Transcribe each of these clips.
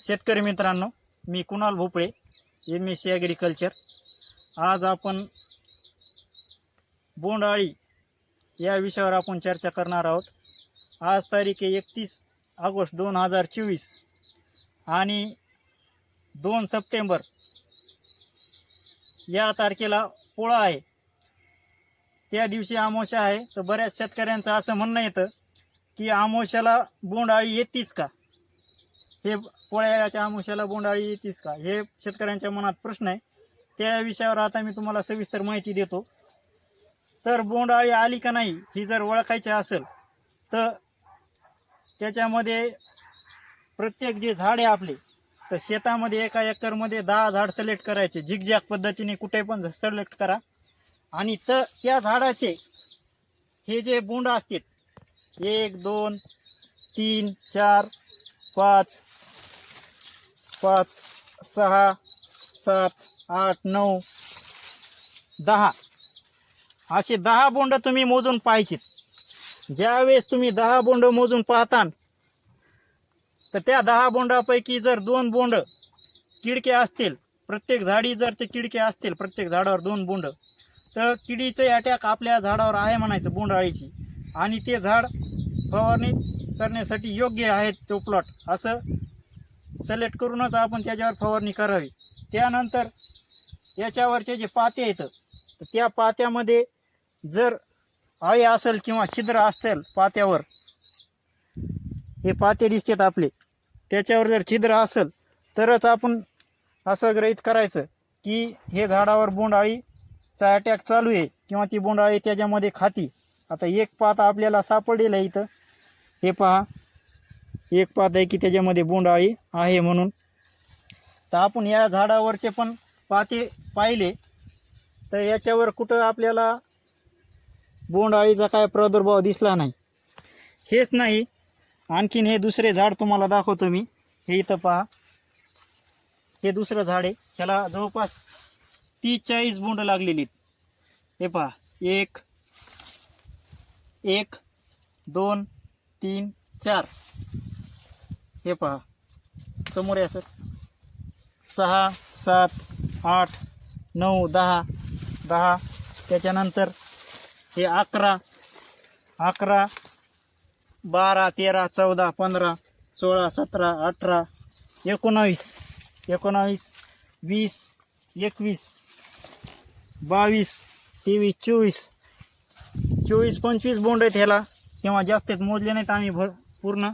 शेतकरी मित्रांनो मी कुणाल भोपळे एम एस सी ॲग्रिकल्चर आज आपण बोंडाळी या विषयावर आपण चर्चा करणार आहोत. आज तारीख आहे एकतीस ऑगस्ट दोन हजार चोवीस आणि दोन सप्टेंबर या तारखेला पोळा आहे. त्या दिवशी आमोशा आहे. तर बऱ्याच शेतकऱ्यांचं असं म्हणणं येतं की आमोशाला बोंडअळी येतीच का? हे पोळ्याच्या अमुशाला बोंडाळी येतीस का? हे शेतकऱ्यांच्या मनात प्रश्न आहे. त्या विषयावर आता मी तुम्हाला सविस्तर माहिती देतो. तर बोंडाळी आली का नाही ही जर ओळखायची असेल तर त्याच्यामध्ये प्रत्येक जे झाड आहे आपले तर शेतामध्ये एका एकरमध्ये दहा झाड सिलेक्ट करायचे. झिगझॅग पद्धतीने कुठे पण सिलेक्ट करा. आणि तर त्या झाडाचे हे जे बोंड असतात एक दोन तीन चार पाच पाच सहा सात आठ नऊ दहा. असे दहा बोंड तुम्ही मोजून पाहिजेत ज्यावेळेस तुम्ही दहा बोंड मोजून पाहतान तर त्या दहा बोंडापैकी जर दोन बोंड किडके असतील प्रत्येक झाडी जर ते किडके असतील प्रत्येक झाडावर दोन बोंड तर किडीचे अटॅक आपल्या झाडावर आहे म्हणायचं बोंडाळीची आणि ते झाड फवारणी करण्यासाठी योग्य आहेत तो प्लॉट असं सिलेक्ट करूनच आपण त्याच्यावर फवारणी करावी. त्यानंतर याच्यावरचे जे पाते आहेत तर त्या पात्यामध्ये जर अळी असेल किंवा छिद्र असतील पात्यावर हे पाते दिसतात आपले. त्याच्यावर जर छिद्र असेल तरच आपण असं ग्रहित करायचं की हे झाडावर बोंडअळीचा अटॅक चालू आहे किंवा ती बोंडअळी त्याच्यामध्ये खाती. आता एक पात आपल्याला सापडलेलं आहे इथं. हे पहा. एक पात आहे की त्याच्यामध्ये बोंडअळी आहे म्हणून. तर आपण या झाडावरचे पण पाते पाहिले. तर याच्यावर कुठं आपल्याला बोंडअळीचा काय प्रादुर्भाव दिसला नाही. हेच नाही. आणखीन हे दुसरे झाड तुम्हाला दाखवतो मी. हे इथं पहा. हे दुसरं झाड आहे. ह्याला जवळपास तीस चाळीस बोंड लागलेली हे पहा. एक एक दोन तीन चार. हे पहा. समोर या सर. सहा सात आठ नऊ दहा दहा. त्याच्यानंतर हे अकरा अकरा बारा तेरा चौदा पंधरा सोळा सतरा अठरा एकोणावीस एकोणावीस वीस एकवीस बावीस तेवीस चोवीस. चोवीस पंचवीस बोंड आहेत ह्याला. तेव्हा जास्त आहेत मोजले नाहीत आम्ही भर पूर्ण.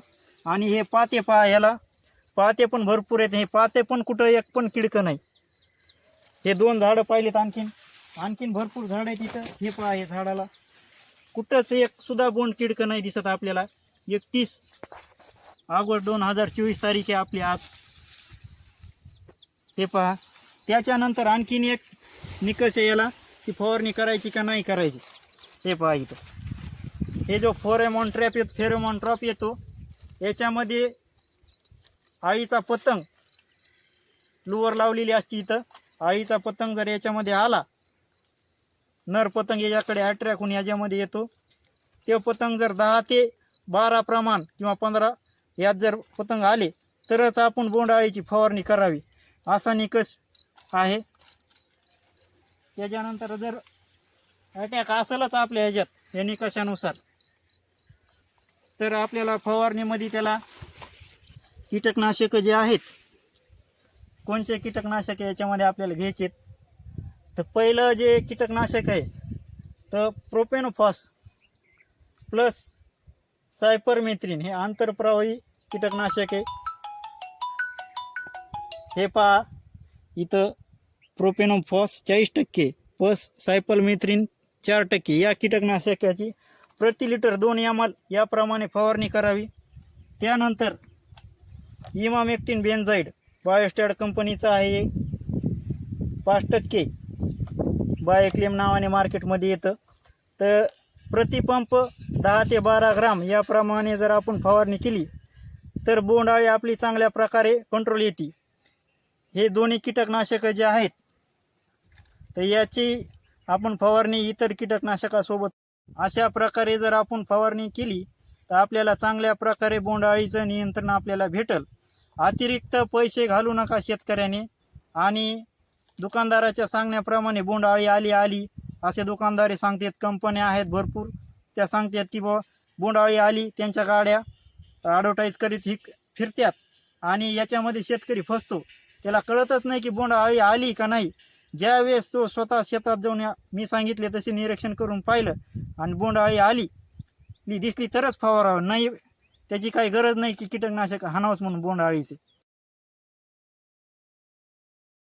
आणि हे पाते पहा ह्याला. पाते पण भरपूर आहेत. हे पाते पण कुठं एक पण किडकं नाही. हे दोन झाडं पाहिलेत आणखीन. आणखीन भरपूर झाडं आहेत तिथं हे पहा हे झाडाला. कुठंच एक सुद्धा बोंड किडकं नाही दिसत आपल्याला. एकतीस ऑगस्ट दोन हजार चोवीस तारीख आहे आपली आज. हे पहा. त्याच्यानंतर आणखीन एक निकष आहे याला. की फवारणी करायची का नाही करायची. हे पहा इथं. हे जो फोरेमॉन ट्रॅप येतो फेरेमॉन ट्रॉप येतो याच्यामध्ये आळीचा पतंग लुवर लावलेली असते इथं. आळीचा पतंग जर याच्यामध्ये आला नर पतंग याच्याकडे अट्रॅक्ट होऊन याच्यामध्ये येतो. ते पतंग जर दहा ते बारा प्रमाण किंवा पंधरा यात जर पतंग आले तरच आपण बोंडाळीची फवारणी करावी. असा निकष आहे. त्याच्यानंतर जर अटॅक असेलच आपल्या ह्याच्यात या निकषानुसार. तर आपल्याला फवारणीमध्ये त्याला कीटकनाशकं जे आहेत कोणते कीटकनाशक याच्यामध्ये आपल्याला घ्यायचे तर पहिलं जे कीटकनाशक आहे तर प्रोपेनोफॉस प्लस सायपरमेथ्रिन हे आंतरप्रवाही कीटकनाशक आहे. हे पहा इथं प्रोपेनोफॉस चाळीस टक्के प्लस सायपरमेथ्रिन चार टक्के. या कीटकनाशकाची प्रति लिटर दोन एम एल याप्रमाणे फवारणी करावी. त्यानंतर इमामेक्टिन बेन्झाईड बायोस्टॅड कंपनीचं आहे पाच टक्के बायोक्लेम नावाने मार्केटमध्ये येतं. तर प्रतिपंप दहा ते बारा ग्राम याप्रमाणे जर आपण फवारणी केली तर बोंडाळी आपली चांगल्या प्रकारे कंट्रोल येते. हे दोन्ही कीटकनाशकं जे आहेत तर याची आपण फवारणी इतर कीटकनाशकासोबत अशा प्रकारे जर आपण फवारणी केली तर आपल्याला चांगल्या प्रकारे बोंडाळीचं नियंत्रण आपल्याला भेटल. अतिरिक्त पैसे घालू नका शेतकऱ्याने. आणि दुकानदाराच्या सांगण्याप्रमाणे बोंडअळी आली आली असे दुकानदारी सांगतात कंपन्या आहेत भरपूर. त्या सांगतात की बुवा बोंडअळी आली त्यांच्या गाड्या ॲडव्हर्टाईज करीत ही फिरत्यात. आणि याच्यामध्ये शेतकरी फसतो. त्याला कळतच नाही की बोंडअळी आली का नाही. ज्या वेळेस तो स्वतः शेतात जाऊन या- मी सांगितले तसे निरीक्षण करून पाहिलं आणि बोंडअळी आली ली दिसली तरच फवारावं. नाही त्याची काही गरज नाही की कीटकनाशक हाणावंच म्हणून बोंडअळीचे.